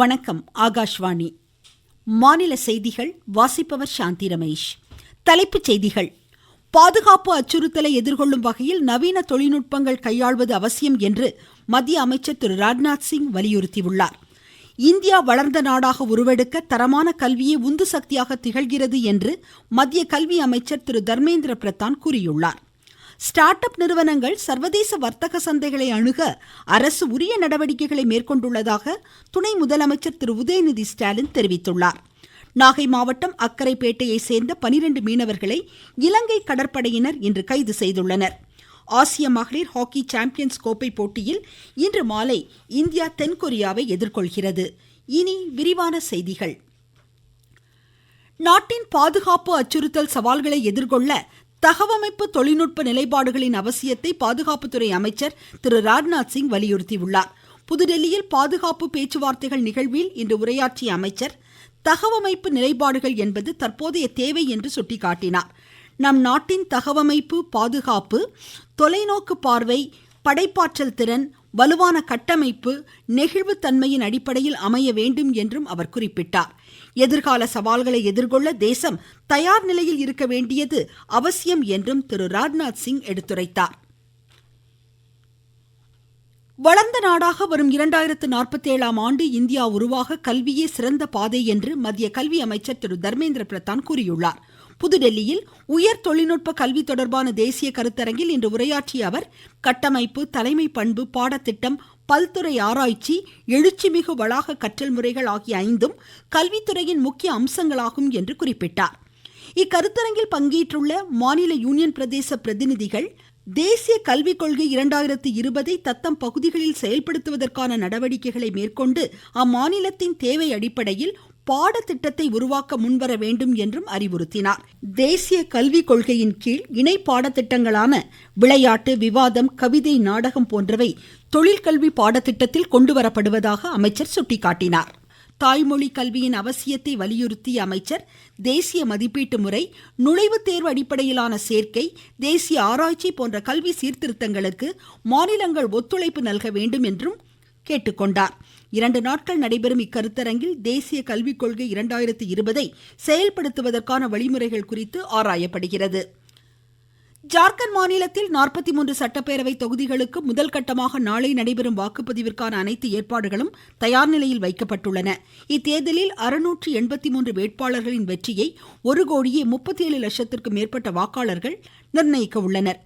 வணக்கம் ஆகாஷ்வாணி. மாநில செய்திகள் வாசிப்பவர் சாந்தி ரமேஷ். தலைப்புச் செய்திகள். பாதுகாப்பு அச்சுறுத்தலை எதிர்கொள்ளும் வகையில் நவீன தொழில்நுட்பங்கள் கையாள்வது அவசியம் என்று மத்திய அமைச்சர் திரு ராஜ்நாத் சிங் வலியுறுத்தியுள்ளார். இந்தியா வளர்ந்த நாடாக உருவெடுக்க தரமான கல்வியே உந்து சக்தியாக திகழ்கிறது என்று மத்திய கல்வி அமைச்சர் திரு தர்மேந்திர பிரதான் கூறியுள்ளார். ஸ்டார்ட் அப் நிறுவனங்கள் சர்வதேச வர்த்தக சந்தைகளை அணுக அரசு உரிய நடவடிக்கைகளை மேற்கொண்டுள்ளதாக துணை முதலமைச்சர் திரு. உதயநிதி ஸ்டாலின் தெரிவித்துள்ளார். நாகை மாவட்டம் அக்கரைப்பேட்டையை சேர்ந்த பனிரெண்டு மீனவர்களை இலங்கை கடற்படையினர் இன்று கைது செய்துள்ளனர். ஆசிய மகளிர் ஹாக்கி சாம்பியன்ஸ் கோப்பை போட்டியில் இன்று மாலை இந்தியா தென்கொரியாவை எதிர்கொள்கிறது. இனி விரிவான செய்திகள். நாட்டின் பாதுகாப்பு அச்சுறுத்தல் சவால்களை எதிர்கொள்ள தகவமைப்பு தொழில்நுட்ப நிலைப்பாடுகளின் அவசியத்தை பாதுகாப்புத்துறை அமைச்சர் திரு ராஜ்நாத் சிங் வலியுறுத்தியுள்ளார். புதுடெல்லியில் பாதுகாப்பு பேச்சுவார்த்தைகள் நிகழ்வில் இன்று உரையாற்றிய அமைச்சர் தகவமைப்பு நிலைப்பாடுகள் என்பது தற்போதைய தேவை என்று சுட்டிக்காட்டினார். நம் நாட்டின் தகவமைப்பு பாதுகாப்பு தொலைநோக்கு பார்வை படைப்பாற்றல் திறன் வலுவான கட்டமைப்பு நெகிழ்வுத்தன்மையின் அடிப்படையில் அமைய வேண்டும் என்றும் அவர் குறிப்பிட்டார். எதிர்கால சவால்களை எதிர்கொள்ள தேசம் தயார் நிலையில் இருக்க வேண்டியது அவசியம் என்றும் திரு ராஜ்நாத் சிங் எடுத்துரைத்தார். வளர்ந்த நாடாக வரும் இரண்டாயிரத்து நாற்பத்தி ஏழாம் ஆண்டு இந்தியா உருவாக கல்வியே சிறந்த பாதை என்று மத்திய கல்வி அமைச்சர் திரு தர்மேந்திர பிரதான் கூறியுள்ளார். புதுடெல்லியில் உயர் தொழில்நுட்ப கல்வி தொடர்பான தேசிய கருத்தரங்கில் இன்று உரையாற்றிய அவர் கட்டமைப்பு தலைமை பண்பு பாடத்திட்டம் பல்துறை ஆராய்ச்சி எழுச்சிமிகு வளாக கற்றல் முறைகள் ஆகிய ஐந்தும் கல்வித்துறையின் முக்கிய அம்சங்களாகும் என்று குறிப்பிட்டார். இக்கருத்தரங்கில் பங்கேற்றுள்ள மாநில யூனியன் பிரதேச பிரதிநிதிகள் தேசிய கல்விக் கொள்கை இரண்டாயிரத்து இருபதை தத்தம் பகுதிகளில் செயல்படுத்துவதற்கான நடவடிக்கைகளை மேற்கொண்டு அம்மாநிலத்தின் தேவை அடிப்படையில் பாடத்திட்டத்தை உருவாக்க முன்வர வேண்டும் என்றும் அறிவுறுத்தினார். தேசிய கல்விக் கொள்கையின் கீழ் இணை பாடத்திட்டங்களான விளையாட்டு விவாதம் கவிதை நாடகம் போன்றவை தொழிற்கல்வி பாடத்திட்டத்தில் கொண்டுவரப்படுவதாக அமைச்சர் சுட்டிக்காட்டினார். தாய்மொழி கல்வியின் அவசியத்தை வலியுறுத்திய அமைச்சர் தேசிய மதிப்பீட்டு முறை நுழைவுத் தேர்வு அடிப்படையிலான சேர்க்கை தேசிய ஆராய்ச்சி போன்ற கல்வி சீர்திருத்தங்களுக்கு மாநிலங்கள் ஒத்துழைப்பு நல்க வேண்டும் என்றும் கேட்டுக்கொண்டார். இரண்டு நாட்கள் நடைபெறும் இக்கருத்தரங்கில் தேசிய கல்விக் கொள்கை இரண்டாயிரத்து இருபதை செயல்படுத்துவதற்கான வழிமுறைகள் குறித்து ஆராயப்படுகிறது. ஜார்க்கண்ட் மாநிலத்தில் நாற்பத்தி மூன்று சட்டப்பேரவை தொகுதிகளுக்கு முதல் கட்டமாக நாளை நடைபெறும் வாக்குப்பதிவிற்கான அனைத்து ஏற்பாடுகளும் தயார் நிலையில் வைக்கப்பட்டுள்ளன. இத்தேர்தலில் அறுநூற்று எண்பத்தி மூன்று வேட்பாளர்களின் வெற்றியை ஒரு கோடியே முப்பத்தி ஏழு லட்சத்திற்கும் மேற்பட்ட வாக்காளர்கள் நிர்ணயிக்க உள்ளனர்.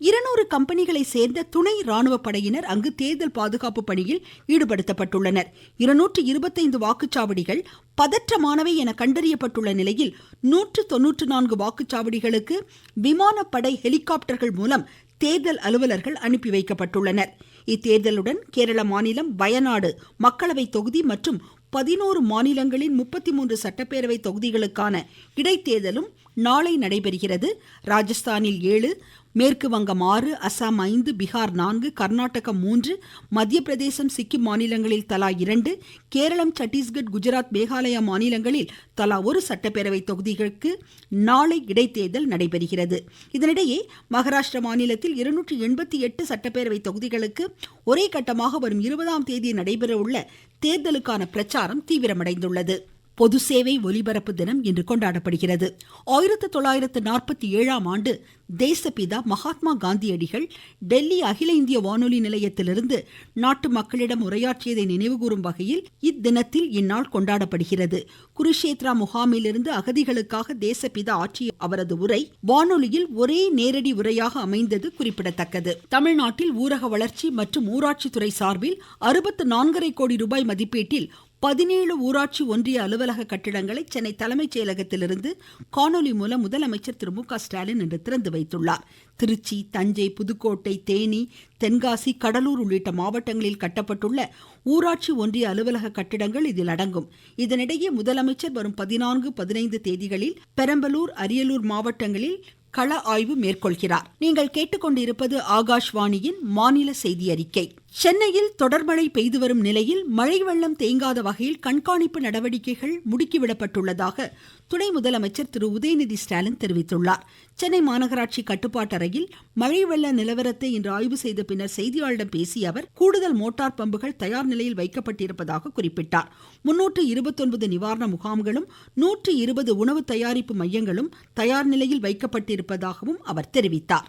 இருநூறு கம்பெனிகளை சேர்ந்த துணை ராணுவ படையினர் அங்கு தேர்தல் பாதுகாப்பு பணியில் ஈடுபடுத்தப்பட்டுள்ளனர். இருநூற்று இருபத்தைந்து வாக்குச்சாவடிகள் பதற்றமானவை என கண்டறியப்பட்டுள்ள நிலையில் நூற்று தொன்னூற்று நான்கு வாக்குச்சாவடிகளுக்கு விமானப்படை ஹெலிகாப்டர்கள் மூலம் தேர்தல் அலுவலர்கள் அனுப்பி வைக்கப்பட்டுள்ளனர். இத்தேர்தலுடன் கேரள மாநிலம் வயநாடு மக்களவை தொகுதி மற்றும் பதினோரு மாநிலங்களின் முப்பத்தி மூன்று சட்டப்பேரவை தொகுதிகளுக்கான இடைத்தேர்தலும் நாளை நடைபெறுகிறது. ராஜஸ்தானில் ஏழு மேற்கு வங்கம் ஆறு அசாம் ஐந்து பீகார் நான்கு கர்நாடகம் மூன்று மத்திய பிரதேசம் சிக்கிம் மாநிலங்களில் தலா இரண்டு கேரளம் சத்தீஸ்கட் குஜராத் மேகாலயா மாநிலங்களில் தலா ஒரு சட்டப்பேரவை தொகுதிகளுக்கு நாளை இடைத்தேர்தல் நடைபெறுகிறது. இதனிடையே மகாராஷ்டிரா மாநிலத்தில் இருநூற்றி எண்பத்தி எட்டு சட்டப்பேரவை தொகுதிகளுக்கு ஒரே கட்டமாக வரும் இருபதாம் தேதி நடைபெறவுள்ள தேர்தலுக்கான பிரச்சாரம் தீவிரமடைந்துள்ளது. பொது சேவை ஒலிபரப்பு தினம் இன்று கொண்டாடப்படுகிறது. ஆயிரத்தி தொள்ளாயிரத்து நாற்பத்தி ஏழாம் ஆண்டு தேசப்பிதா மகாத்மா காந்தியடிகள் டெல்லி அகில இந்திய வானொலி நிலையத்திலிருந்து நாட்டு மக்களிடம் உரையாற்றியதை நினைவுகூறும் வகையில் இத்தினத்தில் இந்நாள் கொண்டாடப்படுகிறது. குருஷேத்ரா முகாமிலிருந்து அகதிகளுக்காக தேசப்பிதா ஆற்றிய அவரது உரை வானொலியில் ஒரே நேரடி உரையாக அமைந்தது குறிப்பிடத்தக்கது. தமிழ்நாட்டில் ஊரக வளர்ச்சி மற்றும் ஊராட்சித்துறை சார்பில் அறுபத்து நான்கரை கோடி ரூபாய் மதிப்பீட்டில் பதினேழு ஊராட்சி ஒன்றிய அலுவலக கட்டிடங்களை சென்னை தலைமைச் செயலகத்திலிருந்து காணொலி மூலம் முதலமைச்சர் திரு மு க ஸ்டாலின் இன்று திறந்து வைத்துள்ளார். திருச்சி தஞ்சை புதுக்கோட்டை தேனி தென்காசி கடலூர் உள்ளிட்ட மாவட்டங்களில் கட்டப்பட்டுள்ள ஊராட்சி ஒன்றிய அலுவலக கட்டிடங்கள் இதில் அடங்கும். இதனிடையே முதலமைச்சர் வரும் பதினான்கு பதினைந்து தேதிகளில் பெரம்பலூர் அரியலூர் மாவட்டங்களில் கள ஆய்வு மேற்கொள்கிறார். நீங்கள் கேட்டுக்கொண்டிருப்பது ஆகாஷ்வாணியின் மாநில செய்தி அறிக்கை சென்னையில் தொடர்மழை பெய்து வரும் நிலையில் மழை வெள்ளம் தேங்காத வகையில் கண்காணிப்பு நடவடிக்கைகள் முடுக்கிவிடப்பட்டுள்ளதாக துணை முதலமைச்சர் திரு உதயநிதி ஸ்டாலின் தெரிவித்துள்ளார். சென்னை மாநகராட்சி கட்டுப்பாட்டறையில் மழை வெள்ள நிலவரத்தை இன்று ஆய்வு செய்த பின்னர் செய்தியாளர்களிடம் பேசிய அவர் கூடுதல் மோட்டார் பம்புகள் தயார் நிலையில் வைக்கப்பட்டிருப்பதாக குறிப்பிட்டார். முன்னூற்று இருபத்தொன்பது நிவாரண முகாம்களும் நூற்று இருபது உணவு தயாரிப்பு மையங்களும் தயார் நிலையில் வைக்கப்பட்டிருப்பதாகவும் அவர் தெரிவித்தார்.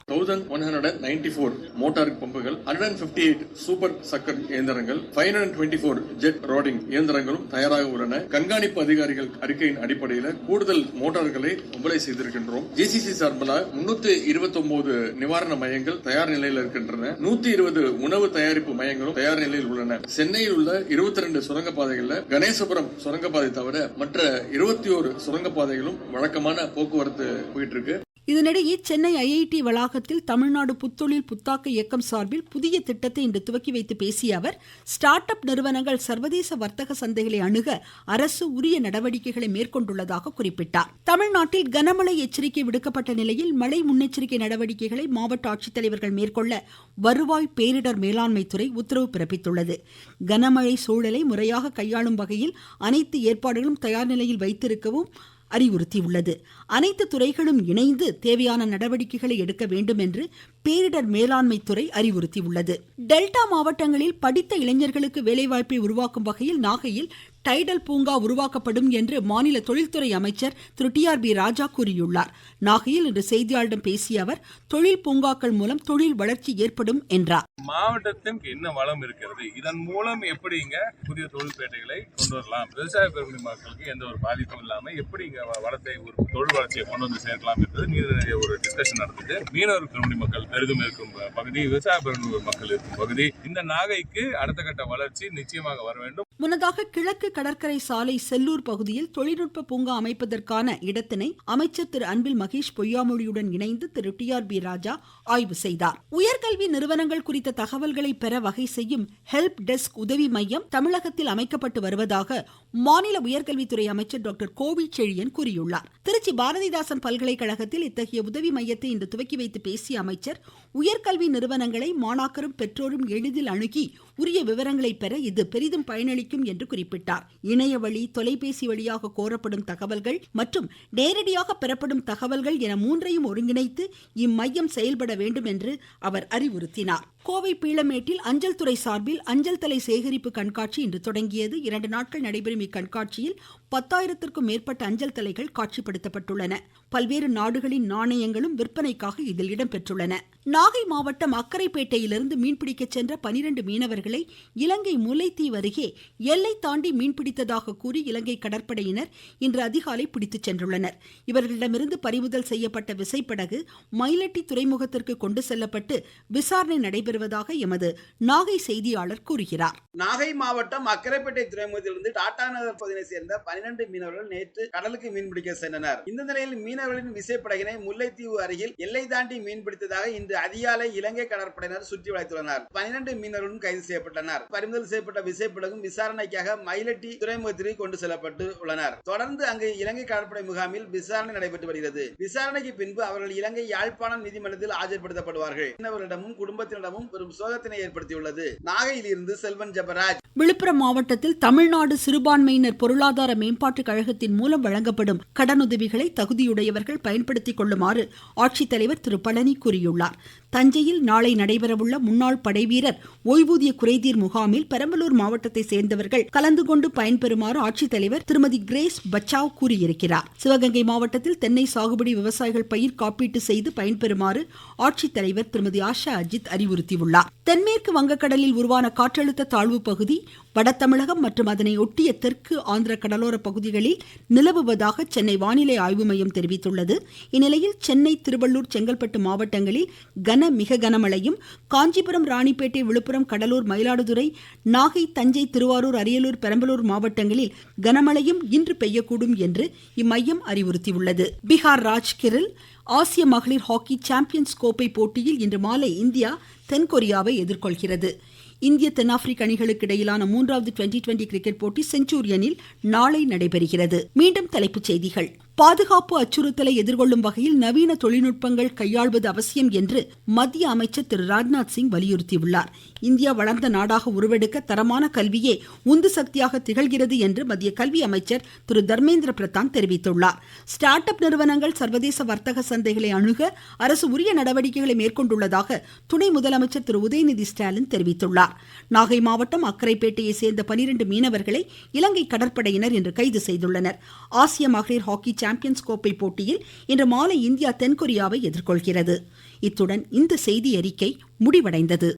சூப்பர் சக்கர் இயந்திரங்கள் five hundred twenty four jet rodding இயந்திரங்களும் தயாராக உள்ளன. கண்காணிப்பு அதிகாரிகள் அறிக்கையின் அடிப்படையில் கூடுதல் மோட்டார்களை ஒப்படை செய்திருக்கின்றோம். ஜிசிசி சார்பில் முன்னூத்தி இருபத்தி ஒன்பது நிவாரண மையங்கள் தயார் நிலையில் இருக்கின்றன. நூத்தி இருபது உணவு தயாரிப்பு மையங்களும் தயார் நிலையில் உள்ளன. சென்னையில் உள்ள இருபத்தி ரெண்டு சுரங்கப்பாதைகளில் கணேசபுரம் சுரங்கப்பாதை தவிர மற்ற இருபத்தி ஒரு சுரங்கப்பாதைகளும் வழக்கமான போக்குவரத்து போயிட்டு இருக்கு. இதனிடையே சென்னை ஐஐடி வளாகத்தில் தமிழ்நாடு புத்தொழில் புத்தாக்க இயக்கம் சார்பில் புதிய திட்டத்தை இன்று துவக்கி வைத்து பேசிய அவர் ஸ்டார்ட் அப் நிறுவனங்கள் சர்வதேச வர்த்தக சந்தைகளை அணுக அரசு உரிய நடவடிக்கைகளை மேற்கொண்டுள்ளதாக குறிப்பிட்டார். தமிழ்நாட்டில் கனமழை எச்சரிக்கை விடுக்கப்பட்ட நிலையில் மழை முன்னெச்சரிக்கை நடவடிக்கைகளை மாவட்ட ஆட்சித்தலைவர்கள் மேற்கொள்ள வருவாய் பேரிடர் மேலாண்மை துறை உத்தரவு பிறப்பித்துள்ளது. கனமழை சூழலை முறையாக கையாளும் வகையில் அனைத்து ஏற்பாடுகளும் தயார் நிலையில் வைத்திருக்கவும் அறிவுறுத்தியுள்ளது. அனைத்து துறைகளும் இணைந்து தேவையான நடவடிக்கைகளை எடுக்க வேண்டும் என்று பேரிடர் மேலாண்மை துறை அறிவுறுத்தியுள்ளது. டெல்டா மாவட்டங்களில் படித்த இளைஞர்களுக்கு வேலைவாய்ப்பை உருவாக்கும் வகையில் நாகையில் டைடல் பூங்கா உருவாக்கப்படும் என்று மாநில தொழில்துறை அமைச்சர் Thiru T R B Raja கூறியுள்ளார். நாகையில் இன்று செய்தியாளரிடம் பேசிய அவர் தொழில் பூங்காக்கள் மூலம் தொழில் வளர்ச்சி ஏற்படும் என்றார். மாவட்டத்திற்கு என்ன வளம் இருக்கிறது? இதன் மூலம் எப்படிங்க புதிய தொழில்பேட்டைகளை கொண்டு வரலாம்? விவசாய பெருமணி மக்களுக்கு எந்த ஒரு பாதிப்பும் இல்லாம எப்படி இங்க வ- வளத்தை ஒரு தொழில் வளர்ச்சியை கொண்டு வந்து சேர்க்கலாம் என்பது நீர் ஒரு டிஸ்கஷன் நடந்தது மீனவர் பெருமணி மக்கள் பெரிதும் இருக்கும் பகுதி விவசாய பெருமணி மக்கள் இருக்கும் பகுதி இந்த நாகைக்கு அடுத்த கட்ட வளர்ச்சி நிச்சயமாக வர வேண்டும். முன்னதாக கிழக்கு கடற்கரை சாலை செல்லூர் பகுதியில் தொழில்நுட்ப பூங்கா அமைப்பதற்கான இடத்தினை அமைச்சர் திரு அன்பில் மகேஷ் பொய்யாமொழியுடன் இணைந்து Thiru T R B Raja ஆய்வு செய்தார். உயர்கல்வி நிறுவனங்கள் குறித்த தகவல்களை பெற வகை செய்யும் ஹெல்ப் டெஸ்க் உதவி மையம் தமிழகத்தில் அமைக்கப்பட்டு வருவதாக மாநில உயர்கல்வித்துறை அமைச்சர் டாக்டர் கோவி செழியன் கூறியுள்ளார். திருச்சி பாரதிதாசன் பல்கலைக்கழகத்தில் இத்தகைய உதவி மையத்தை இன்று துவக்கி வைத்து பேசிய அமைச்சர் உயர்கல்வி நிறுவனங்களை மாணாக்கரும் பெற்றோரும் எளிதில் அணுகி உரிய விவரங்களை பெற இது பெரிதும் பயனளிக்கும் என்று குறிப்பிட்டார். இணைய வழி தொலைபேசி வழியாக கோரப்படும் தகவல்கள் மற்றும் நேரடியாக பெறப்படும் தகவல்கள் என மூன்றையும் ஒருங்கிணைத்து இம்மையம் செயல்பட வேண்டும் என்று அவர் அறிவுறுத்தினார். கோவை பீளமேட்டில் அஞ்சல் துறை சார்பில் அஞ்சல் தலை சேகரிப்பு கண்காட்சி இன்று தொடங்கியது. இரண்டு நாட்கள் நடைபெறும் இக்கண்காட்சியில் பத்தாயிரத்திற்கும் மேற்பட்ட அஞ்சல் தலைகள் காட்சிப்படுத்தப்பட்டுள்ளன. பல்வேறு நாடுகளின் நாணயங்களும் விற்பனைக்காக இதில் இடம்பெற்றுள்ளன. நாகை மாவட்டம் அக்கரைப்பேட்டையிலிருந்து மீன்பிடிக்க சென்ற பனிரெண்டு மீனவர்களை இலங்கை முல்லைத்தீவு அருகே எல்லை தாண்டி மீன்பிடித்ததாக கூறி இலங்கை கடற்படையினர் இன்று அதிகாலை பிடித்துச் சென்றுள்ளனர். இவர்களிடமிருந்து பறிமுதல் செய்யப்பட்ட விசைப்படகு மயிலட்டி துறைமுகத்திற்கு கொண்டு செல்லப்பட்டு விசாரணை நடைபெறுவதாக எமது நாகை செய்தியாளர் கூறுகிறார். நாகை மாவட்டம் அக்கரைப்பேட்டை துறைமுகத்திலிருந்து டாடா நகர் பகுதியை சேர்ந்த பனிரெண்டு மீனவர்கள் நேற்று கடலுக்கு மீன்பிடிக்க சென்றனர். இந்த நிலையில் மீனவர்களின் விசைப்படகினை முல்லைத்தீவு அருகில் எல்லை தாண்டி மீன்பிடித்ததாக இன்று அதிகாலை இலங்கை கடற்படையினர் சுற்றி வளைத்துள்ளனர். பனிரெண்டு மீனவர்களும் கைது செய்யப்பட்டனர். பறிமுதல் செய்யப்பட்ட விசைப்படகும் விசாரணைக்காக மயிலட்டி துறைமுகத்திற்கு கொண்டு செல்லப்பட்டு உள்ளனர். தொடர்ந்து அங்கு இலங்கை கடற்படை முகாமில் விசாரணை நடைபெற்று வருகிறது. விசாரணைக்கு பின்பு அவர்கள் இலங்கை யாழ்ப்பாணம் நீதிமன்றத்தில் ஆஜர்படுத்தப்படுவார்கள். மீனவர்களிடமும் குடும்பத்தினரிடமும் பெரும் சோகத்தினை ஏற்படுத்தியுள்ளது. நாகையில் இருந்து செல்வன் ஜபராஜ். விழுப்புரம் மாவட்டத்தில் தமிழ்நாடு சிறுபான்மையினர் பொருளாதார மேம்பாட்டு கழகத்தின் மூலம் வழங்கப்படும் கடனுதவிகளை தகுதியுடையவர்கள் பயன்படுத்திக் கொள்ளுமாறு ஆட்சித்தலைவர் திரு. பழனி கூறியுள்ளார். தஞ்சையில் நாளை நடைபெறவுள்ள முன்னாள் படைவீரர் ஓய்வூதிய குறைதீர் முகாமில் பெரம்பலூர் மாவட்டத்தை சேர்ந்தவர்கள் கலந்து கொண்டு பயன்பெறுமாறு ஆட்சித்தலைவர் திருமதி கிரேஸ் பச்சாவ் கூறியிருக்கிறார். சிவகங்கை மாவட்டத்தில் தென்னை சாகுபடி விவசாயிகள் பயிர் காப்பீட்டு செய்து பயன்பெறுமாறு ஆட்சித்தலைவர் திருமதி ஆஷா அஜித் அறிவுறுத்தியுள்ளார். தென்மேற்கு வங்கக்கடலில் உருவான காற்றழுத்த தாழ்வு பகுதி வட தமிழகம் மற்றும் அதனை ஒட்டிய தெற்கு ஆந்திர கடலோர பகுதிகளில் நிலவுவதாக சென்னை வானிலை ஆய்வு மையம் தெரிவித்துள்ளது. இந்நிலையில் சென்னை திருவள்ளூர் செங்கல்பட்டு மாவட்டங்களில் கன மிக கனமழையும் காஞ்சிபுரம் ராணிப்பேட்டை விழுப்புரம் கடலூர் மயிலாடுதுறை நாகை தஞ்சை திருவாரூர் அரியலூர் பெரம்பலூர் மாவட்டங்களில் கனமழையும் இன்று பெய்யக்கூடும் என்று இம்மையம் அறிவுறுத்தியுள்ளது. பீகார் ராஜ்கிரில் ஆசிய மகளிர் ஹாக்கி சாம்பியன்ஸ் கோப்பை போட்டியில் இன்று மாலை இந்தியா தென்கொரியாவை எதிர்கொள்கிறது. இந்திய தென்னாப்பிரிக்க அணிகளுக்கு இடையிலான மூன்றாவது டுவெண்டி டுவெண்டி கிரிக்கெட் போட்டி செஞ்சூரியனில் நாளை நடைபெறுகிறது. மீண்டும் தலைப்புச் செய்திகள். பாதுகாப்பு அச்சுறுத்தலை எதிர்கொள்ளும் வகையில் நவீன தொழில்நுட்பங்கள் கையாள்வது அவசியம் என்று மத்திய அமைச்சர் திரு ராஜ்நாத் சிங் வலியுறுத்தியுள்ளார். இந்தியா வளர்ந்த நாடாக உருவெடுக்க தரமான கல்வியே உந்து சக்தியாக திகழ்கிறது என்று மத்திய கல்வி அமைச்சர் திரு தர்மேந்திர பிரதான் தெரிவித்துள்ளார். ஸ்டார்ட் அப் நிறுவனங்கள் சர்வதேச வர்த்தக சந்தைகளை அணுக அரசு உரிய நடவடிக்கைகளை மேற்கொண்டுள்ளதாக துணை முதலமைச்சர் திரு உதயநிதி ஸ்டாலின் தெரிவித்துள்ளார். நாகை மாவட்டம் அக்கரைப்பேட்டையை சேர்ந்த பனிரெண்டு மீனவர்களை இலங்கை கடற்படையினர் இன்று கைது செய்துள்ளனர். ஆசிய மகளிர் ஹாக்கி சாம்பியன்ஸ் கோப்பை போட்டியில் இன்று மாலை இந்தியா தென்கொரியாவை எதிர்கொள்கிறது. இத்துடன் இந்த செய்தி அறிக்கை முடிவடைந்தது.